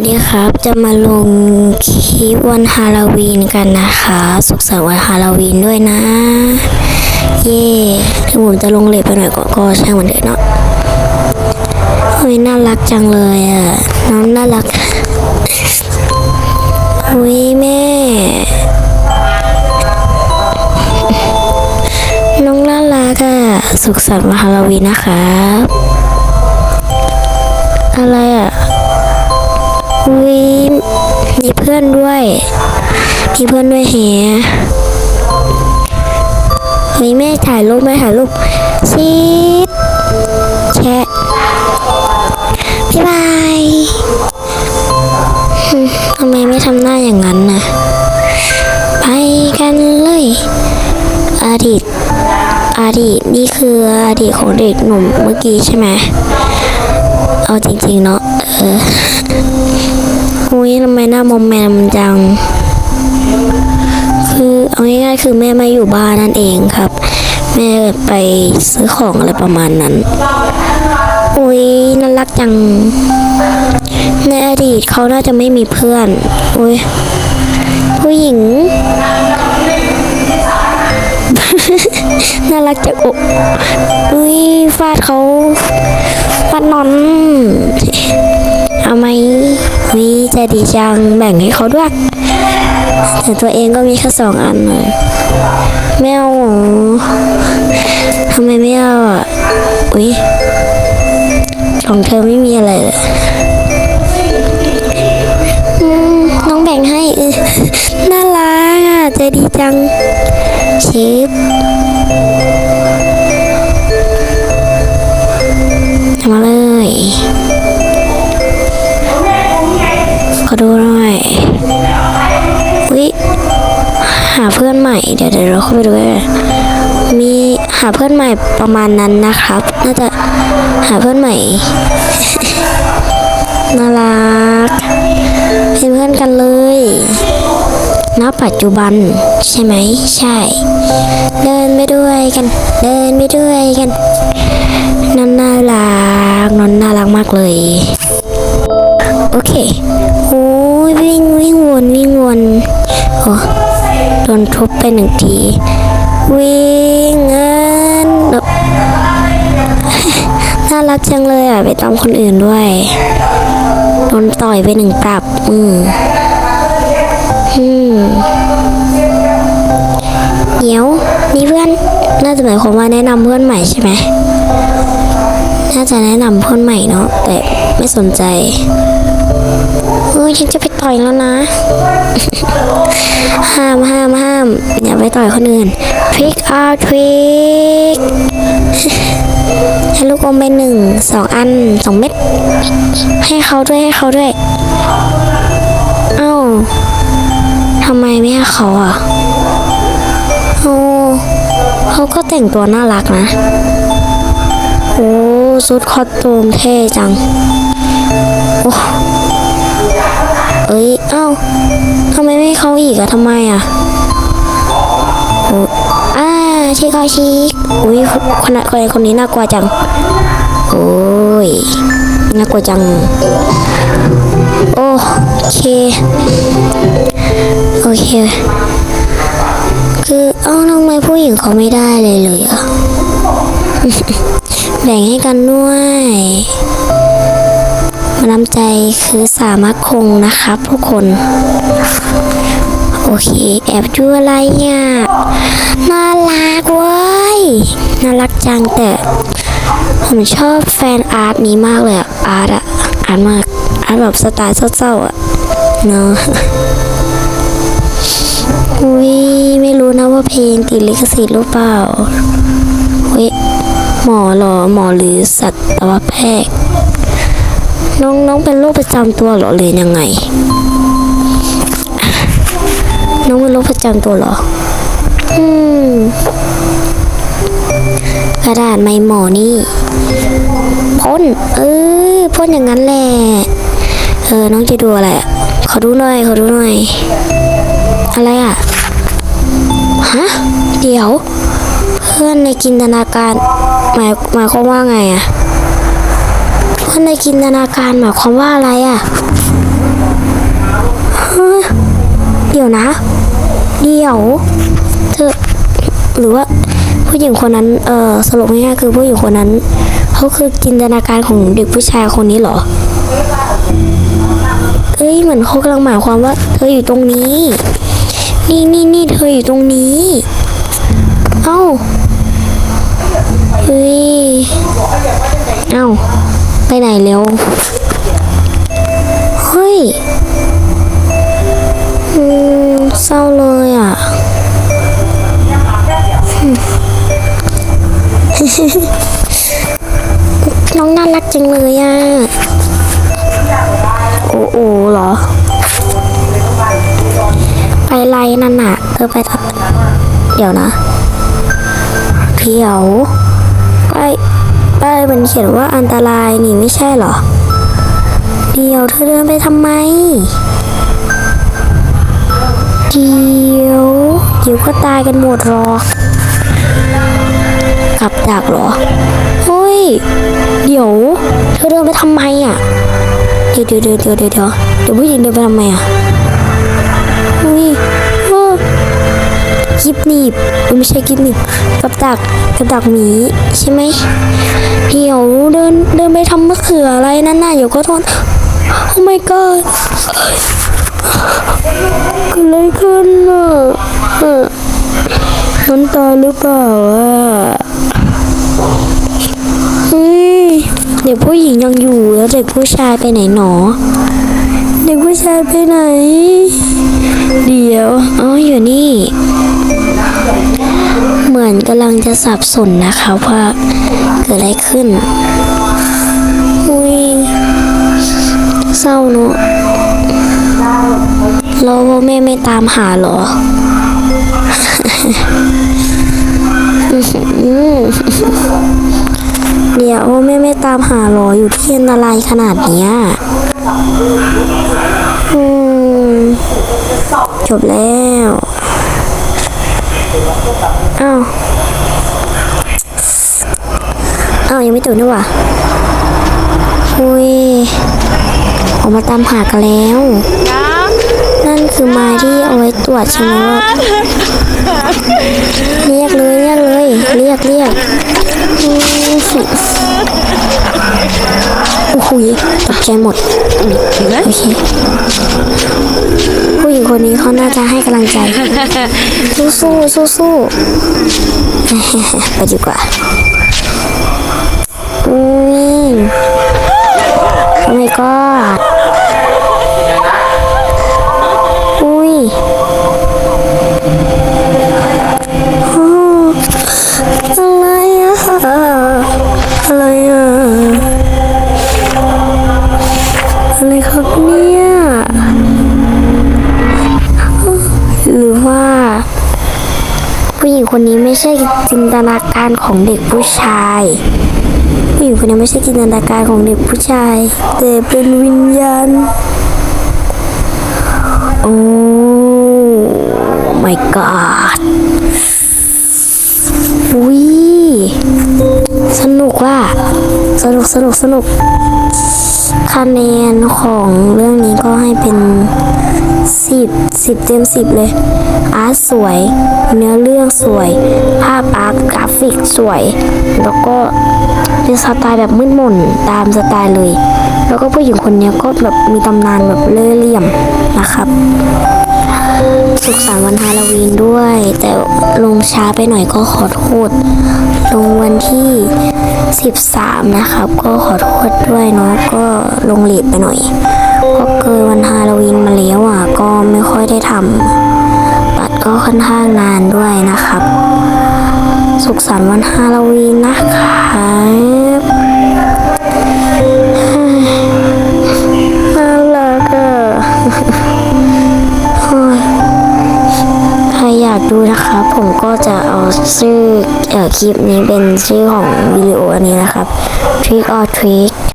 วัสดีครับ จะมาลงคลิปวันฮาโลวีนกันนะคะ สุขสันต์วันฮาโลวีนด้วยนะ เย่ถึงผมจะลงเลทไปหน่อยก็ก็ช่างมันเถอะเนาะเฮ้ยน่ารักจังเลยอะ น้องน่ารักอุ้ยแม่ น้องน่ารักอะ สุขสันต์วันฮาโลวีนนะครับ อะไรอะ อุ้ยมีเพื่อนด้วย มีเพื่อนด้วยแฮะเฮ้ยแม่ถ่ายรูปแม่ถ่ายรูปซีดแชะบ๊ายบายทำไมไม่ทำหน้าอย่างนั้นน่ะไปกันเลยอดีตอดีตนี่คืออดีตของเด็กหนุ่มเมื่อกี้ใช่ไหมเอาจริงๆเนาะเออ ทำไมหน้ามอมแมมจัง คือเอาง่ายๆคือแม่ไม่อยู่บ้านนั่นเองครับ แม่ไปซื้อของอะไรประมาณนั้น อุ้ยน่ารักจัง ในอดีตเขาน่าจะไม่มีเพื่อน อุ้ยผู้หญิง น่ารักจังออุ้ยฟาดเขาฟาดนอนเวิใจดีจังแบ่งให้เขาด้วย แต่ตัวเองก็มีแค่สองอันเลยไม่เอาหรอทำไมไม่เอาอะอุ๊ยของเธอไม่มีอะไรเลยน้องแบ่งให้เออน่ารักอะใจดีจังเชฟ ม่เดี๋ยวเดี๋ยวเราเข้าไปดูกันมีหาเพื่อนใหม่ประมาณนั้นนะครับ น่าจะหาเพื่อนใหม่น่ารักเป็นเพื่อนกันเลยณปัจจุบันใช่ไหมใช่ เดินไปด้วยกัน เดินไปด้วยกันนอนน่ารักนอนน่ารักมากเลย หนึ่งที วิ่งเงินน่ารักจังเลยอะ ไปตามคนอื่นด้วยโดนต่อยไปหนึ่งปรับ อืมอืมเดี๋ยว นี่เพื่อน น่าจะหมายความว่าแนะนำเพื่อนใหม่ใช่ไหมน่าจะแนะนำเพื่อนใหม่เนาะแต่ไม่สนใจเฮ้ยฉันจะไปต่อยแล้วนะ ห้ามห้ามห้ามอย่าไปต่อยคนอื่นพริกอาทริกให้ลูกอมไปหนึ่งสองอันสองเม็ดให้เขาด้วยให้เขาด้วยเอ้าทำไมไม่ให้เขาอะโอ้เขาก็แต่งตัวน่ารักนะโอ้ชุดคอสตูมเท่จังโอ้เอ้ยเอ้า ให้เขาอีกอะทำไมอะอ้อ่าชิคาชิอุ้ยคนคนคนนี้น่ากลัวจัง โอ้ย น่ากลัวจัง โอเค โอเค คือเอ้าทำไมผู้หญิงเขาไม่ได้เลยเลยอะแบ่งให้กันด้วยน้ำใจคือสามารถคงนะครับทุกคน อเค แอบดูอะไรเนี่ยน่ารักเว้ยน่ารักจังแต่ผมชอบแฟนอาร์ตนี้มากเลยอะอาร์ตอะอาร์ตมากอาร์ตแบบสไตล์เศร้าๆอะเนาะอุ้ยไม่รู้นะว่าเพลงติดลิขสิทธิ์หรือเปล่าเฮ้ยหมอหรอหมอหรือสัตวแพทย์น้องน้องเป็นโรคประจำตัวหรอหรือยังไง จำตัวเหรอ อืม กระดาษไม่หมอนี่ พ่น เออพ่นอย่างนั้นแหละ เออ น้องจะดูอะไร ขอดูหน่อย ขอดูหน่อย อะไรอะ ฮะ เดี๋ยว เพื่อนในจินตนาการ หมายหมายความว่าไงอะ เพื่อนในจินตนาการหมายความว่าอะไรอะเดี๋ยวนะ เดี๋ยว เธอ หรือว่าผู้หญิงคนนั้น เออสรุปง่ายๆคือผู้หญิงคนนั้นเขาคือจินตนาการของเด็กผู้ชายคนนี้เหรอ เอ้ยเหมือนเขากำลังหมายความว่า เธออยู่ตรงนี้ นี่นี่นี่เธออยู่ตรงนี้ เอ้าเฮ้ยเอ้าไปไหนเร็วเฮ้ยอืม เศร้าเลยอะน้องน่ารักจังเลยอะ โอ้โอเหรอ ไปไล่นั่นน่ะเธอไปทำเดี๋ยวนะ เดี๋ยวไปไปมันเขียนว่าอันตรายนี่ไม่ใช่เหรอ เดี๋ยวเธอเดินไปทำไม เดี๋ยวเดี๋ยวก็ตายกันหมดหรอกกลับดักหรอ เฮ้ย เดี๋ยว เธอเดินไปทำไมอะ เดี๋ยวเดี๋ยวเดี๋ยวเดี๋ยวเดี๋ยวเดี๋ยวผู้หญิงเดินไปทำไมอะเฮ้ยเออกิบหนีบไม่ใช่กิบหนีบกับดักกับดักหมีใช่ไหมเดี๋ยวเดินเดินไปทำมะเขืออะไรนั่นน่ะเดี๋ยวก็ทนโอ้ my god เกิดอะไรขึ้นอะเออน้ำตาหรือเปล่าอะเฮ้ยเด็กผู้หญิงยังอยู่แล้วเด็กผู้ชายไปไหนหนอ เด็กผู้ชายไปไหน เดี๋ยวอ๋ออยู่นี่ เหมือนกำลังจะสับสนนะคะว่าเกิดอะไรขึ้นอุ้ยเศร้าเนอะ ตามหาหรอ เดี๋ยวแม่ไม่ตามหาหรออยู่ที่อันตรายขนาดเนี้ยจบแล้ว อ้าว อ้าว ยังไม่ตื่นด้วยว่ะอุ้ยออกมาตามหากันแล้ว นั่นคือไม้ที่เอาไว้ตรวจใช่ไหมว่าเรียกเลยเรียกเลยเรียกเรียกอืมโอ้โหตกใจหมดโอเคผู้หญิงคนนี้เขาน่าจะให้กำลังใจ สู้สู้สู้สู้ๆไปดีกว่าอุ้ยโอ้ my god คนนี้ไม่ใช่จินตนาการของเด็กผู้ชายผู้หญิงคนนี้ไม่ใช่จินตนาการของเด็กผู้ชาย แต่เป็นวิญญาณโอ้ my god อุ้ยสนุกว่ะสนุกสนุกสนุกคะแนนของเรื่องนี้ก็ให้เป็น สิบสิบเต็มสิบเลย อาร์ตสวย เนื้อเรื่องสวย ภาพอาร์ตกราฟิกสวย แล้วก็เป็นสไตล์แบบมืดมนตามสไตล์เลย แล้วก็ผู้หญิงคนนี้ก็แบบมีตำนานแบบเล่เหลี่ยมนะครับ สุขสันต์วันฮาโลวีนด้วย แต่ลงช้าไปหน่อยก็ขอโทษ ลงวันที่ 13 นะครับ ก็ขอโทษด้วยเนาะก็ลงเลทไปหน่อยเพราะเกินวันฮาโลวีนมาแล้วอะ ก็ไม่ค่อยได้ทำบัตรก็ค่อนข้างนานด้วยนะครับ สุขสันต์วันฮาโลวีนนะครั คลิปนี้เป็นชื่อของวิดีโออันนี้นะครับ Trick or Treat